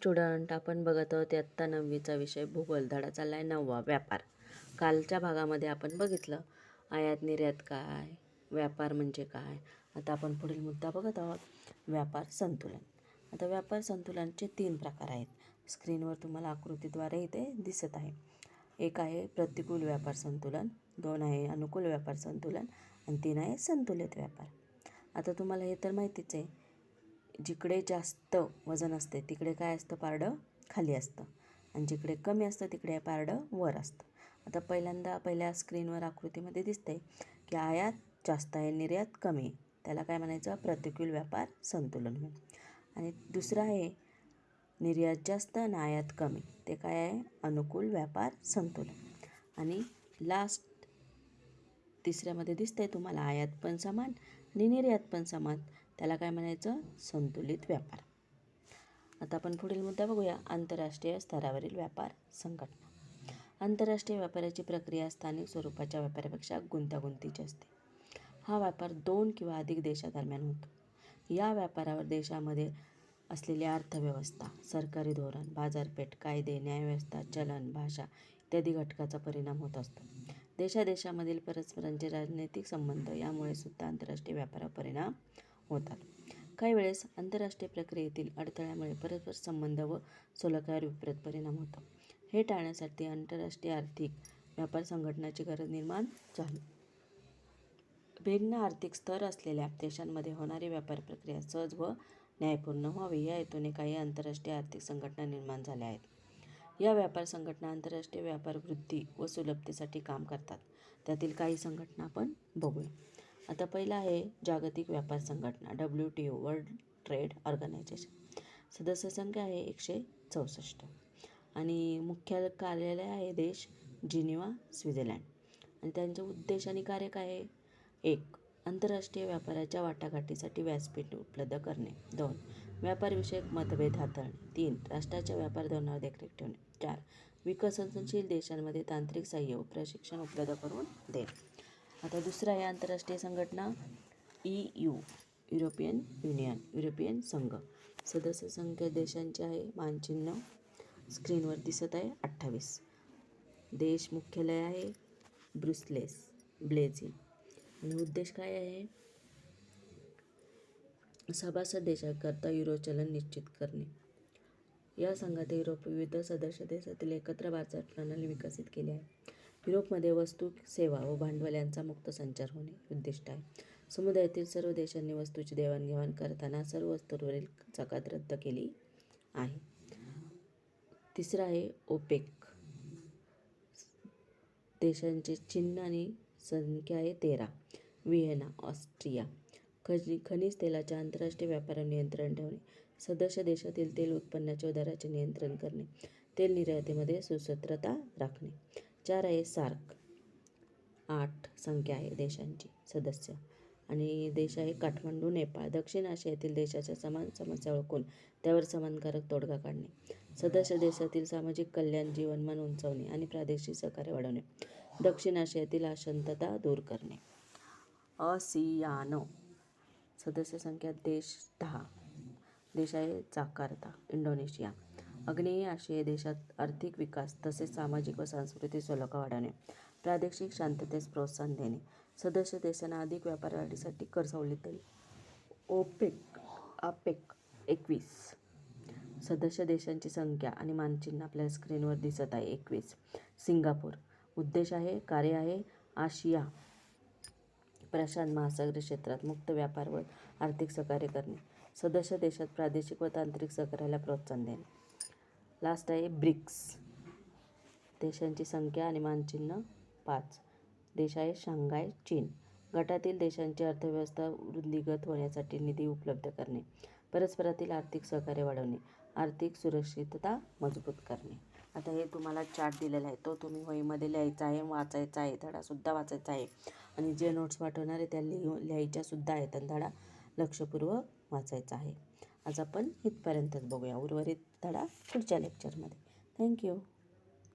Student आपण बघत आहोत इयत्ता नववीचा विषय भूगोल धडा चालला आहे नववा व्यापार. कालच्या भागामध्ये आपण बघितलं आयात निर्यात काय व्यापार म्हणजे काय? आता आपण पुढील मुद्दा बघत आहोत व्यापार संतुलन. आता व्यापार संतुलनचे तीन प्रकार आहेत. स्क्रीनवर तुम्हाला आकृतीद्वारे इथे दिसत आहे. एक आहे प्रतिकूल व्यापार संतुलन दोन आहे अनुकूल व्यापार संतुलन आणि तीन आहे संतुलित व्यापार. आता तुम्हाला हे तर माहितीच आहे जिकडे जास्त वजन असते तिकडे काय असतं? पारडं खाली असतं. आणि जिकडे कमी असतं तिकडे पारडं वर असतं. आता पहिल्यांदा पहिल्या स्क्रीनवर आकृतीमध्ये दिसते की आयात जास्त आहे निर्यात कमी आहे. त्याला काय म्हणायचं? प्रतिकूल व्यापार संतुलन होईल आणि दुसरं आहे निर्यात जास्त आणि आयात कमी. ते काय आहे? अनुकूल व्यापार संतुलन. आणि लास्ट तिसऱ्यामध्ये दिसतंय तुम्हाला आयात पण समान आणि निर्यात पण समान. त्याला काय म्हणायचं? संतुलित व्यापार. आता आपण पुढील मुद्दा बघूया. आंतरराष्ट्रीय स्तरावरील व्यापार संघटना. आंतरराष्ट्रीय व्यापाराची प्रक्रिया स्थानिक स्वरूपाच्या व्यापारापेक्षा गुंतागुंतीची असते. हा व्यापार दोन किंवा अधिक देशादरम्यान होतो. या व्यापारावर देशामध्ये असलेली अर्थव्यवस्था सरकारी धोरण बाजारपेठ कायदे न्यायव्यवस्था चलन भाषा इत्यादी घटकाचा परिणाम होत असतो. देशादेशामधील परस्परांचे राजनैतिक संबंध यामुळे सुद्धा आंतरराष्ट्रीय व्यापारावर परिणाम होतात. काही वेळेस आंतरराष्ट्रीय प्रक्रियेतील अडथळ्यामुळे परस्पर संबंध व सुलकावर विपरीत परिणाम होतो हे टाळण्यासाठी आंतरराष्ट्रीय आर्थिक व्यापार संघटनाची गरज निर्माण झाली. भिन्न आर्थिक स्तर असलेल्या देशांमध्ये होणारी व्यापार प्रक्रिया सहज व न्यायपूर्ण व्हावी या हेतूने काही आंतरराष्ट्रीय आर्थिक संघटना निर्माण झाल्या आहेत. या व्यापार संघटना आंतरराष्ट्रीय व्यापार वृद्धी व सुलभतेसाठी काम करतात. त्यातील काही संघटना आपण बघूया. आता पहिला आहे जागतिक व्यापार संघटना W T O world trade organisation. सदस्य संख्या आहे एकशे चौसष्ट. आणि मुख्य कार्यालय आहे देश जिनिवा स्वित्झर्लंड. आणि त्यांचे उद्देश आणि कार्य काय आहे? एक आंतरराष्ट्रीय व्यापाराच्या वाटाघाटीसाठी व्यासपीठ उपलब्ध करणे. दोन व्यापारविषयक मतभेद हाताळणे. तीन राष्ट्राच्या व्यापार धोरणावर देखरेख ठेवणे. चार विकसनशील देशांमध्ये तांत्रिक सहाय्य व प्रशिक्षण उपलब्ध करून देणे. आता दुसरा आहे आंतरराष्ट्रीय संघटना E U European Union European संघ. सदस्य संख्या देशांची आहे मानचिन्ह स्क्रीनवर दिसत आहे अठ्ठावीस. देश मुख्यालय आहे ब्रुसलेस ब्लेझिन. आणि उद्देश काय आहे? सभासद देशाकरता युरो चलन निश्चित करणे. या संघात युरोप विविध सदस्य देशातील एकत्र बाजार प्रणाली विकसित केली आहे. युरोपमध्ये वस्तू सेवा व भांडवल यांचा मुक्त संचार होणे उद्दिष्ट आहे. समुदायातील सर्व देशांनी वस्तूची देवाणघेवाण करताना सर्व वस्तूंवरील जकात रद्द केली आहे. तिसरा आहे ओपेक. देशांचे चिन्ह आणि संख्या आहे तेरा. Vienna Austria. खनि खनिज तेलाच्या आंतरराष्ट्रीय व्यापारावर नियंत्रण ठेवणे. सदस्य देशातील तेल उत्पन्नाच्या दराचे नियंत्रण करणे. तेल निर्यातीमध्ये सुसूत्रता राखणे. चार आहे सार्क आठ संख्या आहे देशांची सदस्य. आणि देश आहे काठमांडू नेपाळ. दक्षिण आशियातील देशाच्या समान समस्या ओळखून त्यावर समानकारक तोडगा काढणे. सदस्य देशातील सामाजिक कल्याण जीवनमान उंचावणे आणि प्रादेशिक सहकार्य वाढवणे. दक्षिण आशियातील अशांतता दूर करणे. असियानो सदस्य संख्या देश दहा. देश आहे जाकार्ता इंडोनेशिया. आग्नेय आशिया देशात आर्थिक विकास तसेच सामाजिक व सांस्कृतिक सलोखा वाढवणे. प्रादेशिक शांततेस प्रोत्साहन देणे. सदस्य देशांना अधिक व्यापार वाढीसाठी कर सवलत देणे ओपेक आपेक एकवीस. सदस्य देशांची संख्या आणि मानचिन्ह आपल्या स्क्रीनवर दिसत आहे. एकवीस. सिंगापूर. उद्देश आहे कार्य आहे आशिया. प्रशांत महासागरी क्षेत्रात मुक्त व्यापार व आर्थिक सहकार्य करणे. सदस्य देशात प्रादेशिक व तांत्रिक सहकार्याला प्रोत्साहन देणे. लास्ट आहे ब्रिक्स. देशांची संख्या आणि मानचिन्ह पाच. देश आहे शांघाय चीन. गटातील देशांची अर्थव्यवस्था वृद्धिगत होण्यासाठी निधी उपलब्ध करणे. परस्परातील आर्थिक सहकार्य वाढवणे. आर्थिक सुरक्षितता मजबूत करणे. आता हे तुम्हाला चार्ट दिलेला आहे. तो तुम्ही वहीमध्ये लिहायचा आहे वाचायचा आहे धडासुद्धा वाचायचा आहे. आणि जे नोट्स पाठवणार आहे त्या लिहू लिहायच्यासुद्धा आहेत. आणि धडा लक्षपूर्वक वाचायचा आहे. आज आपण इथपर्यंतच बघूया. उर्वरित धडा पुढच्या लेक्चरमध्ये थँक्यू